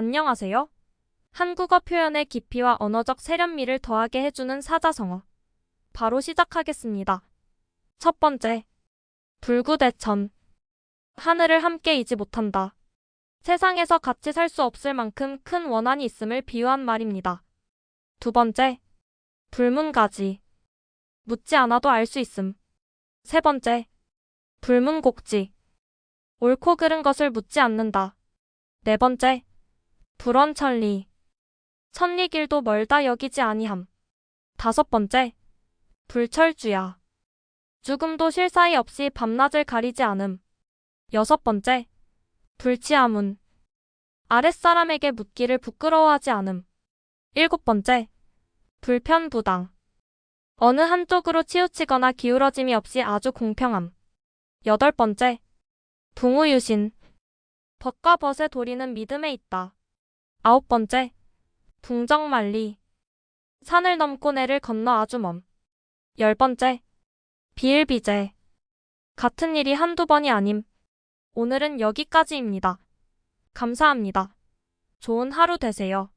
안녕하세요. 한국어 표현의 깊이와 언어적 세련미를 더하게 해주는 사자성어. 바로 시작하겠습니다. 첫 번째. 불구대천. 하늘을 함께 이지 못한다. 세상에서 같이 살 수 없을 만큼 큰 원한이 있음을 비유한 말입니다. 두 번째. 불문가지. 묻지 않아도 알 수 있음. 세 번째. 불문곡지. 옳고 그른 것을 묻지 않는다. 네 번째. 불언천리. 천리길도 멀다 여기지 아니함. 다섯 번째. 불철주야. 죽음도 쉴 사이 없이 밤낮을 가리지 않음. 여섯 번째. 불치아문. 아랫사람에게 묻기를 부끄러워하지 않음. 일곱 번째. 불편부당. 어느 한쪽으로 치우치거나 기울어짐이 없이 아주 공평함. 여덟 번째. 동우유신. 벗과 벗의 도리는 믿음에 있다. 아홉 번째. 붕정만리. 산을 넘고 내를 건너 아주 먼. 열 번째. 비일비재. 같은 일이 한두 번이 아님. 오늘은 여기까지입니다. 감사합니다. 좋은 하루 되세요.